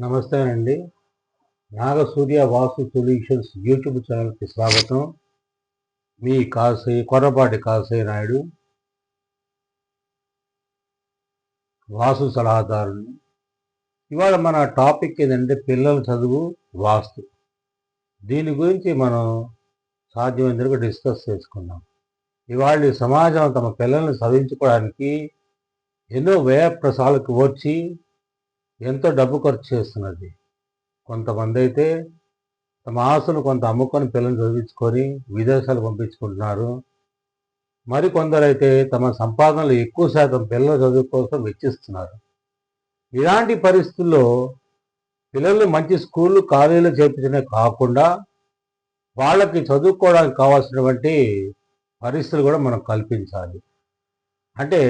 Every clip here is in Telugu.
నమస్తే అండి. నాగసూర్య వాసు సొల్యూషన్స్ యూట్యూబ్ ఛానల్కి స్వాగతం. మీ కాసయ్య కొర్రపాటి కాసయ్య నాయుడు. వాసు సలహాదారుని ఇవాళ మన టాపిక్ ఏంటంటే పిల్లల చదువు వాస్తు. దీని గురించి మనం సాధ్యమైనందుకు డిస్కస్ చేసుకున్నాం ఇవాళ సమాజం తమ పిల్లల్ని చదివించుకోవడానికి ఎన్నో వ్యయ ప్రసాలకు వచ్చి ఎంతో డబ్బు ఖర్చు చేస్తున్నది. కొంతమంది అయితే తమ ఆస్తులు కొంత అమ్ముకొని పిల్లల్ని చదివించుకొని విదేశాలు పంపించుకుంటున్నారు. మరి కొందరైతే తమ సంపాదనలు ఎక్కువ శాతం పిల్లల చదువు కోసం వెచ్చిస్తున్నారు. ఇలాంటి పరిస్థితుల్లో పిల్లల్ని మంచి స్కూళ్ళు కాలేజీలు చేర్పించడమే కాకుండా వాళ్ళకి చదువుకోవడానికి కావాల్సినటువంటి పరిస్థితులు కూడా మనం కల్పించాలి. అంటే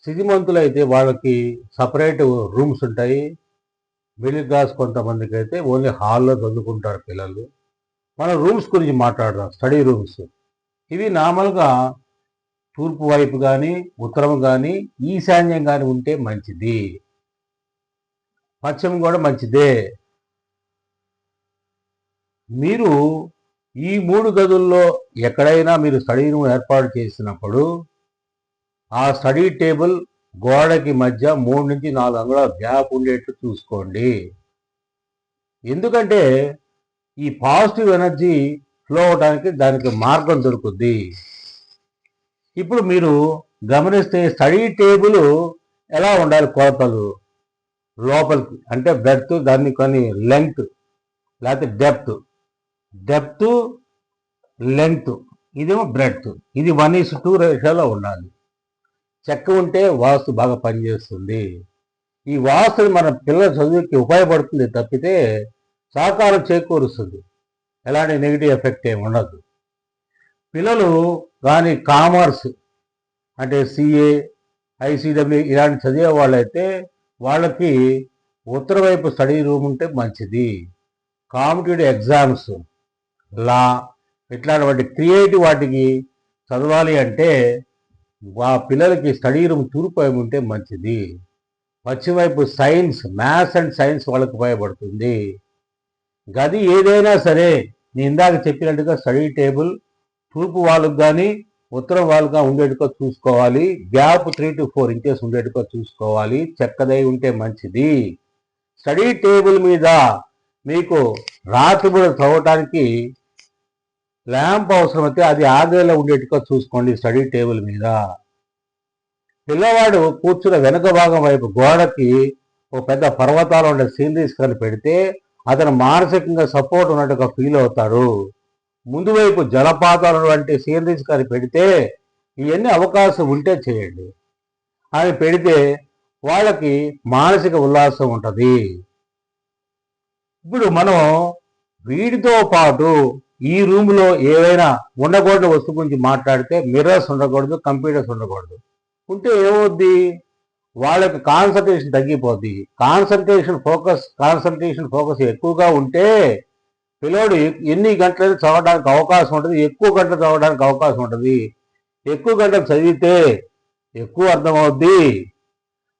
స్థితిమంతులైతే వాళ్ళకి సపరేట్ రూమ్స్ ఉంటాయి. మిడిల్ క్లాస్ కొంతమందికి అయితే ఓన్లీ హాల్లో చదువుకుంటారు పిల్లలు. మనం రూమ్స్ గురించి మాట్లాడదాం స్టడీ రూమ్స్. ఇవి నార్మల్గా తూర్పు వైపు కానీ ఉత్తరం కానీ ఈశాన్యం కానీ ఉంటే మంచిది. పశ్చిమం కూడా మంచిదే. మీరు ఈ మూడు గదుల్లో ఎక్కడైనా మీరు స్టడీ రూమ్ ఏర్పాటు చేసినప్పుడు ఆ స్టడీ టేబుల్ గోడకి మధ్య మూడు నుంచి నాలుగు అంగుళాల గ్యాప్ ఉండేట్టు చూసుకోండి. ఎందుకంటే ఈ పాజిటివ్ ఎనర్జీ ఫ్లో అవడానికి దానికి మార్గం దొరుకుద్ది. ఇప్పుడు మీరు గమనిస్తే స్టడీ టేబుల్ ఎలా ఉండాలి కొలతలు? లోపలికి అంటే బ్రెడ్త్ దాన్ని కొన్ని లెంగ్త్ లేకపోతే డెప్త్. డెప్త్ లెంగ్త్ ఇదేమో బ్రెడ్త్. ఇది వన్ ఈస్ టూ రేషియోలో ఉండాలి. చెక్క ఉంటే వాస్తు బాగా పనిచేస్తుంది. ఈ వాస్తు మన పిల్లల చదువుకి ఉపయోగపడుతుంది తప్పితే సహకారం చేకూరుస్తుంది. ఎలాంటి నెగిటివ్ ఎఫెక్ట్ ఏమి ఉండదు. పిల్లలు కానీ కామర్స్ అంటే సిఏ ఐసీడబ్ల్యూ ఇలాంటి చదివే వాళ్ళైతే వాళ్ళకి ఉత్తర వైపు స్టడీ రూమ్ ఉంటే మంచిది. కాంపిటేటివ్ ఎగ్జామ్స్ లా ఇట్లాంటి క్రియేటివ్ వాటికి చదవాలి అంటే ఆ పిల్లలకి స్టడీ రూమ్ తూర్పు ఉంటే మంచిది. పశ్చిమవైపు సైన్స్ మ్యాథ్స్ అండ్ సైన్స్ వాళ్ళకి ఉపయోగపడుతుంది. గది ఏదైనా సరే నేను ఇందాక చెప్పినట్టుగా స్టడీ టేబుల్ తూర్పు వాళ్ళకు కానీ ఉత్తరం వాళ్ళుగా ఉండేట్టుగా చూసుకోవాలి. Gap three to four inches ఉండేట్టుగా చూసుకోవాలి. చెక్కదై ఉంటే మంచిది. స్టడీ టేబుల్ మీద మీకు రాత్రిపూట చదవటానికి ల్యాంప్ అవసరమైతే అది ఆగ్రహంలో ఉండేట్టుగా చూసుకోండి స్టడీ టేబుల్ మీద. పిల్లవాడు కూర్చున్న వెనుక భాగం వైపు గోడకి ఒక పెద్ద పర్వతాలు ఉండే సీనరీస్ కానీ పెడితే అతను మానసికంగా సపోర్ట్ ఉన్నట్టుగా ఫీల్ అవుతాడు. ముందు వైపు జలపాతాలు వంటి సీనరీస్ కానీ పెడితే ఇవన్నీ అవకాశం ఉంటే చేయండి. అవి పెడితే వాళ్ళకి మానసిక ఉల్లాసం ఉంటుంది. ఇప్పుడు మనం వీటితో పాటు ఈ రూమ్లో ఏవైనా ఉండకూడని వస్తువు గురించి మాట్లాడితే మిర్రర్స్ ఉండకూడదు కంప్యూటర్స్ ఉండకూడదు. ఉంటే ఏమవుద్ది? వాళ్ళకి కాన్సన్ట్రేషన్ తగ్గిపోద్ది. కాన్సన్ట్రేషన్ ఫోకస్ కాన్సన్ట్రేషన్ ఫోకస్ ఎక్కువగా ఉంటే పిల్లోడు ఎన్ని గంటలు చదవడానికి అవకాశం ఉంటుంది ఎక్కువ గంటలు చదవడానికి అవకాశం ఉంటుంది ఎక్కువ గంటలు చదివితే ఎక్కువ అర్థమవుద్ది.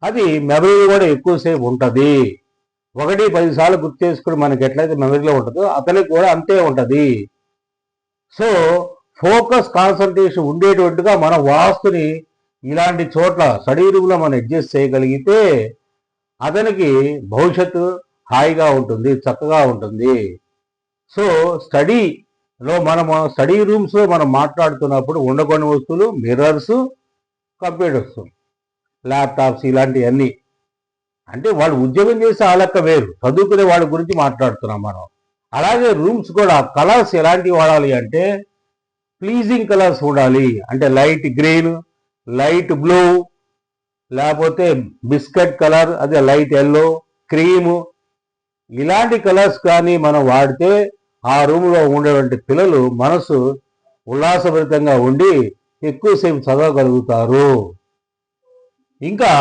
అది మెమరీ కూడా ఎక్కువసేపు ఉంటుంది. ఒకటి పది సార్లు గుర్తు చేసుకుని మనకి ఎట్లయితే మెమరీలో ఉంటుందో అతనికి కూడా అంతే ఉంటుంది. సో ఫోకస్ కాన్సన్ట్రేషన్ ఉండేటువంటిగా మన వాస్తుని ఇలాంటి చోట్ల స్టడీ రూమ్లో మనం అడ్జస్ట్ చేయగలిగితే అతనికి భవిష్యత్తు హాయిగా ఉంటుంది చక్కగా ఉంటుంది. సో స్టడీలో మనము స్టడీ రూమ్స్లో మనం మాట్లాడుతున్నప్పుడు ఉండకొని వస్తువులు మిర్రర్స్ కంప్యూటర్స్ ల్యాప్టాప్స్ ఇలాంటివన్నీ అంటే వాళ్ళు ఉద్యోగం చేసే ఆ లెక్క వేరు. చదువుకునే వాళ్ళ గురించి మాట్లాడుతున్నాం మనం. అలాగే రూమ్స్ కూడా కలర్స్ ఎలాంటివి వాడాలి అంటే ప్లీజింగ్ కలర్స్ ఉండాలి అంటే లైట్ గ్రీన్ లైట్ బ్లూ లేకపోతే బిస్కెట్ కలర్ అదే లైట్ ఎల్లో క్రీము ఇలాంటి కలర్స్ కానీ మనం వాడితే ఆ రూమ్లో ఉండేటువంటి పిల్లలు మనసు ఉల్లాసభరితంగా ఉండి ఎక్కువసేపు చదవగలుగుతారు. ఇంకా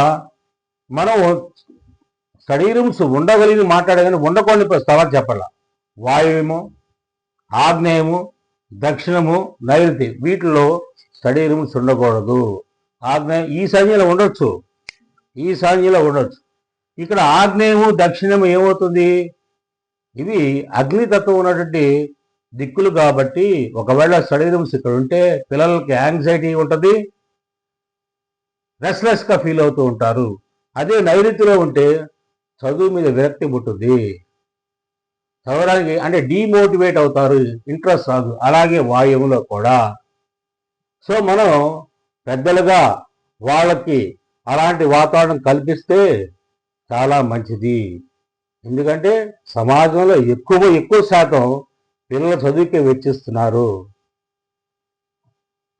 మనం స్టడీ రూమ్స్ ఉండగలిగి మాట్లాడగానే ఉండకూడని స్థలాలు చెప్పాల. వాయువేమో ఆగ్నేయము దక్షిణము నైరుతి వీటిలో స్టడీ రూమ్స్ ఉండకూడదు. ఆగ్నేయం ఈ సంఖ్యలో ఉండొచ్చు. ఈ సంఖ్యలో ఉండొచ్చు. ఇక్కడ ఆగ్నేయము దక్షిణము ఏమవుతుంది? ఇవి అగ్నితత్వం ఉన్నటువంటి దిక్కులు కాబట్టి ఒకవేళ శరీరంస్ ఇక్కడ ఉంటే పిల్లలకి యాంగ్జైటీ ఉంటుంది. రెస్ట్లెస్గా ఫీల్ అవుతూ ఉంటారు. అదే నైరుతిలో ఉంటే చదువు మీద విరక్తి పుట్టుద్ది. చదవడానికి అంటే డీమోటివేట్ అవుతారు ఇంట్రెస్ట్ రాదు. అలాగే వాయువులో కూడా. సో మనం పెద్దలుగా వాళ్ళకి అలాంటి వాతావరణం కల్పిస్తే చాలా మంచిది. ఎందుకంటే సమాజంలో ఎక్కువ ఎక్కువ శాతం పిల్లల చదువుకే వెచ్చిస్తున్నారు.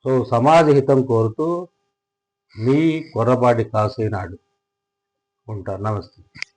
సో సమాజ హితం కోరుతూ మీ కొర్రపాటి కాసేనాడు ఉంటారు. నమస్తే.